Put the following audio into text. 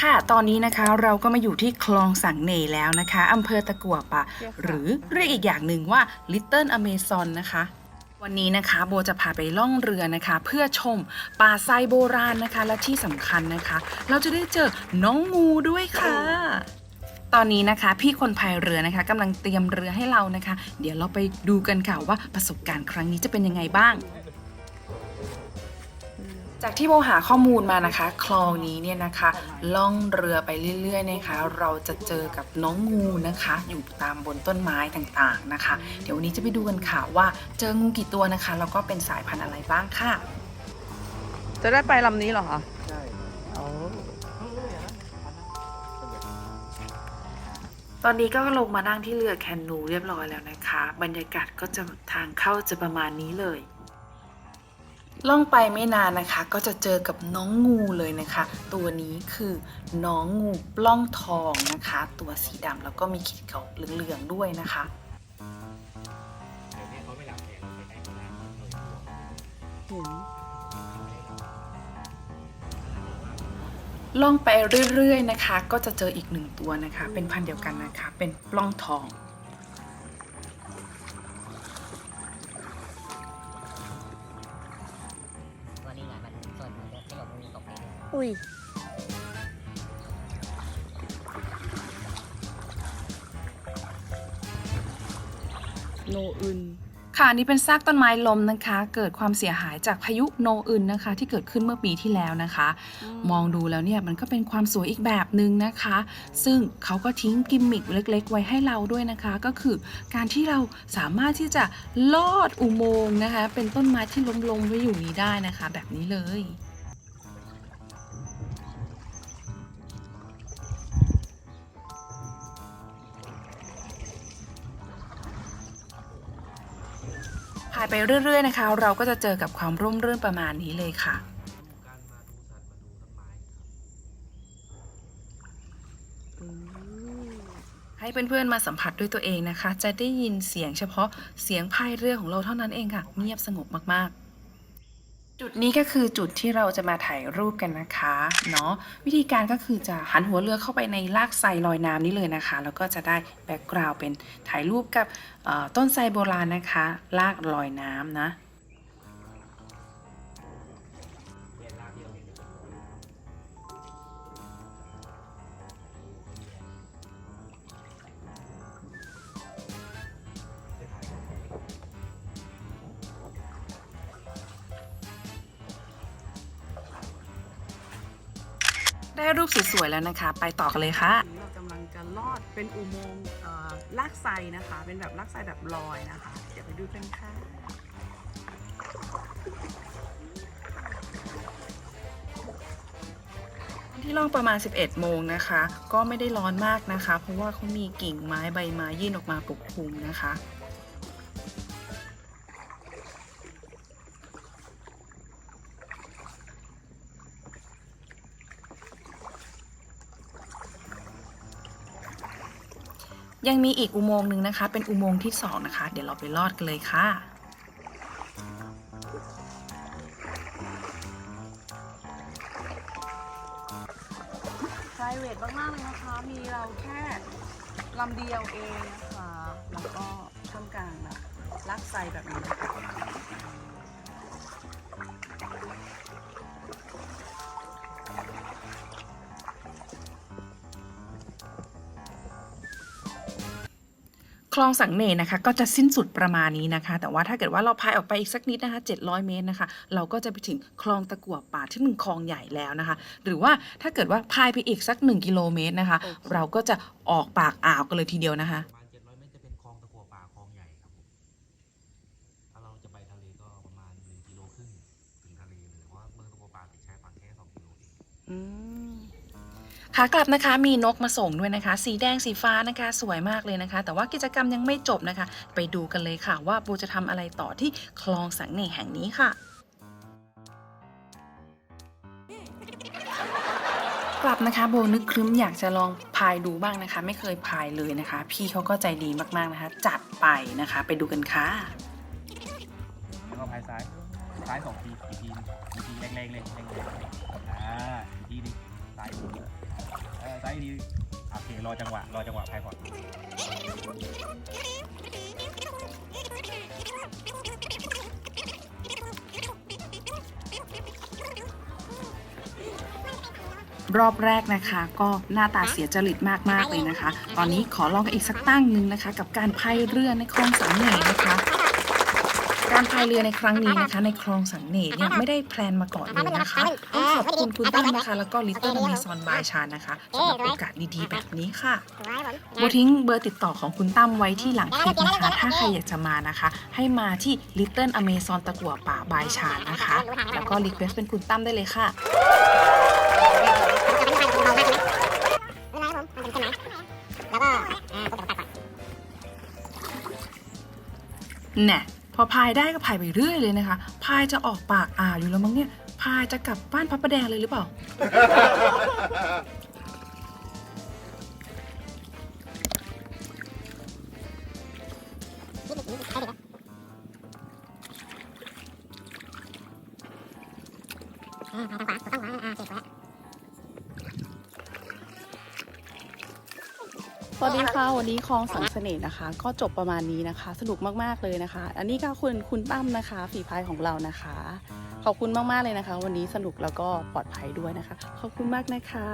ค่ะ ตอนนี้นะคะเราก็มาอยู่ที่คลองสังเนแล้วนะคะอำเภอตะกัวป่ะหรือเรียกอีกอย่างหนึ่งว่า Little Amazon นะคะ วันนี้นะคะโบจะพาไปล่องเรือนะคะ เพื่อชมป่าไซโบราณนะคะ และที่สำคัญนะคะ เราจะได้เจอน้องงูด้วยค่ะ ตอนนี้นะคะ พี่คนพายเรือนะคะกำลังเตรียมเรือให้เรานะคะ เดี๋ยวเราไปดูกันค่ะว่าประสบการณ์ครั้งนี้จะเป็นยังไงบ้าง จากที่โบหาข้อมูลมานะคะ คลองนี้เนี่ยนะคะล่องเรือไปเรื่อยๆนะคะ เราจะเจอกับน้องงูนะคะ อยู่ตามบนต้นไม้ต่างๆนะคะ เดี๋ยววันนี้จะไปดูกันค่ะว่าเจองูกี่ตัวนะคะแล้วก็เป็นสายพันธุ์อะไรบ้างค่ะ จะได้ไปลำนี้เหรอคะใช่ตอนนี้ก็ลงมานั่งที่เรือแคนูเรียบร้อยแล้วนะคะ บรรยากาศก็จะทางเข้าจะประมาณนี้เลย ล่องไปไม่นานนะคะ ก็จะเจอกับน้องงูเลยนะคะ ตัวนี้คือน้องงูปล้องทองนะคะ ตัวสีดำแล้วก็มีขีดเขาเหลืองๆด้วยนะคะล่องไปเรื่อยๆนะคะ ก็จะเจออีกหนึ่งตัวนะคะ เป็นพันธุ์เดียวกันนะคะ เป็นปล้องทอง องอุ้ยโนอึนค่ะอันนี่เป็นซากต้นไม้ล้มนะคะ เกิดความเสียหายจากพายุโนอึนนะคะ ที่เกิดขึ้นเมื่อปีที่แล้วนะคะ มองดูแล้วเนี่ยมันก็เป็นความสวยอีกแบบหนึ่งนะคะ ซึ่งเขาก็ทิ้งกิมมิคเล็ก ๆ ไว้ให้เราด้วยนะคะ ก็คือการที่เราสามารถที่จะลอดอุโมงค์นะคะ เป็นต้นไม้ที่ล้มๆไว้อยู่นี้ได้นะคะ แบบนี้เลย พายไปเรื่อย ๆ นะคะ เราก็จะเจอกับความร่มรื่นประมาณนี้เลยค่ะการมาดูสัตว์มาดูต้นไม้ครับอืมให้เพื่อนๆมาสัมผัสด้วยตัวเองนะคะ จะได้ยินเสียงเฉพาะเสียงพายเรือของเราเท่านั้นเองค่ะ เงียบสงบมากๆ จุดนี้ก็คือจุดที่เราจะมาถ่ายรูปกันนะคะเนาะวิธีการก็คือจะหันหัวเรือเข้าไปในลากไซลอยน้ำนี้เลยนะคะ แล้วก็จะได้แบ็กกราวด์เป็นถ่ายรูปกับต้นไทรโบราณนะคะ ลากลอยน้ำนะ ได้รูปสวยๆแล้วนะคะ ไปต่อกันเลยค่ะวันนี้เรากำลังจะลอดเป็นอุโมงค์เอ่อลากไซนะคะ เป็นแบบลากไซแบบลอยนะคะ เดี๋ยวไปดูกันค่ะที่ล่องประมาณ 11 โมงนะคะ ก็ไม่ได้ร้อนมากนะคะ เพราะว่าเขามีกิ่งไม้ใบไม้ยื่นออกมาปกคลุมนะคะ ยังมีอีกอุโมงค์หนึ่งนะคะ เป็นอุโมงค์ที่สองนะคะ เดี๋ยวเราไปลอดกันเลยค่ะไพรเวทมากๆเลยนะคะ มีเราแค่ลำเดียวเองนะคะ แล้วก็ท่ามกลางแบบลากไซแบบนี้นะคะ ลองสังเนนะคะ ก็จะสิ้นสุดประมาณนี้นะคะ แต่ว่าถ้าเกิดว่าเราพายออกไปอีกสักนิดนะคะ 700 เมตรนะคะ เราก็จะไปถึงคลองตะกั่วป่าที่เป็นคลองใหญ่แล้วนะคะ หรือว่าถ้าเกิดว่าพายไปอีกสัก 1 กิโลเมตรนะคะ เราก็จะออกปากอ่าวกันเลยทีเดียวนะคะ ประมาณ700เมตรจะเป็นคลองตะกัวป่าคลองใหญ่ครับผมถ้าเราจะไปทะเลก็ประมาณ1กิโลครึ่งถึงทะเลเลยเพราะว่าเมืองตะกัวป่าติดชายฝั่งแค่2กิโลเอง อืม ขากลับนะคะมีนกมาส่งด้วยนะคะ สีแดงสีฟ้านะคะ สวยมากเลยนะคะ แต่ว่ากิจกรรมยังไม่จบนะคะ ไปดูกันเลยค่ะว่าโบจะทำอะไรต่อที่คลองสังเนแห่งนี้ค่ะกลับนะคะโบนึกครึ้มอยากจะลองพายดูบ้างนะคะ ไม่เคยพายเลยนะคะ พี่เขาก็ใจดีมากๆนะคะ จัดไปนะคะ ไปดูกันค่ะแล้วก็พายซ้ายซ้ายสองทีอีกทีอีกทีแรงๆเลยแรงๆอ่าอีกทีหนึงซ้าย ดีโอเครอจังหวะรอจังหวะไพายก่อนรอบแรกนะคะ ก็หน้าตาเสียจริตมาก ๆ เลยนะคะ ตอนนี้ขอลองกันอีกสักตั้งหนึ่งนะคะ กับการพายเรือในคลองสังเหนนะคะ การพายเรือในครั้งนี้นะคะ ในคลองสังเหนเนี่ยไม่ได้แพลนมาก่อนเลยนะคะต้องขอบคุณคุณตั้มนะคะ แล้วก็ลิตเติ้ลอเมซอนบายชานนะคะสำหรับโอกาสดีๆ แบบนี้ค่ะสวยผมโบทิ้งเบอร์ติดต่อของคุณตั้มไว้ที่หลังคลิปนะคะ ถ้าใครอยากจะมานะคะ ให้มาที่ Little Amazon ตะกั่วป่าบายชาญนะคะ แล้วก็รีเควสเป็นคุณตั้มได้เลยค่ะไม่เป็นไรผมมันเป็นขึ้นไหมแล้วก็อ่าผมจะตัดก่ อนแน่พอพายได้ก็พายไปเรื่อยเลยนะคะ พายจะออกปากอ่าวอยู่แล้วมั้งเนี่ย พายจะกลับบ้านพระประแดงเลยหรือเปล่า สวัสดีค่ะ วันนี้คลองสังเสน่ห์นะคะ ก็จบประมาณนี้นะคะ สนุกมากๆเลยนะคะ อันนี้ก็คุณคุณตั้มนะคะ ฝีพายของเรานะคะ ขอบคุณมากๆเลยนะคะ วันนี้สนุกแล้วก็ปลอดภัยด้วยนะคะ ขอบคุณมากนะคะ